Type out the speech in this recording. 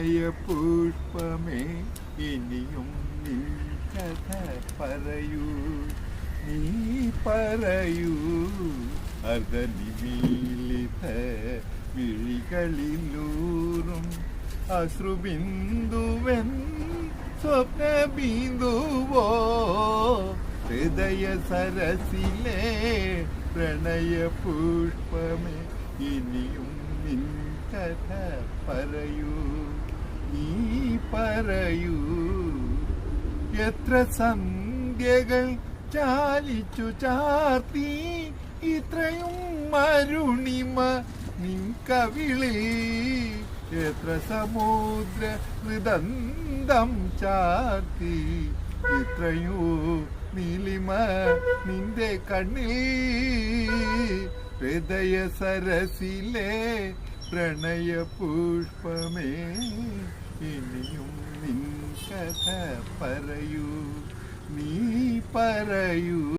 പ്രണയ പുഷ്പമേ ഇനിയും നീ കഥ പറയൂ നീ പറയൂ. അർദ്ധനിമീലിത വിഴികളിലൂറും അശ്രുബിന്ദുവൻ സ്വപ്നബിന്ദുവോ ഹൃദയ സരസിലെ പ്രണയ പുഷ്പമേ ഇനിയും നിൻ കഥ പറയൂ. പറയൂ. എത്ര സന്ധ്യകൾ ചാലിച്ചു ചാർത്തി ഇത്രയും മരുണിമ നിൻ കവിളി എത്ര സമുദ്ര ഹൃദന്തം ചാർത്തി ഇത്രയോ നീലിമ നിന്റെ കണ്ണിൽ. ഹൃദയ സരസിലെ പ്രണയ പുഷ്പമേ ഇനിയും നിൻ കഥ പറയൂ നീ പറയൂ.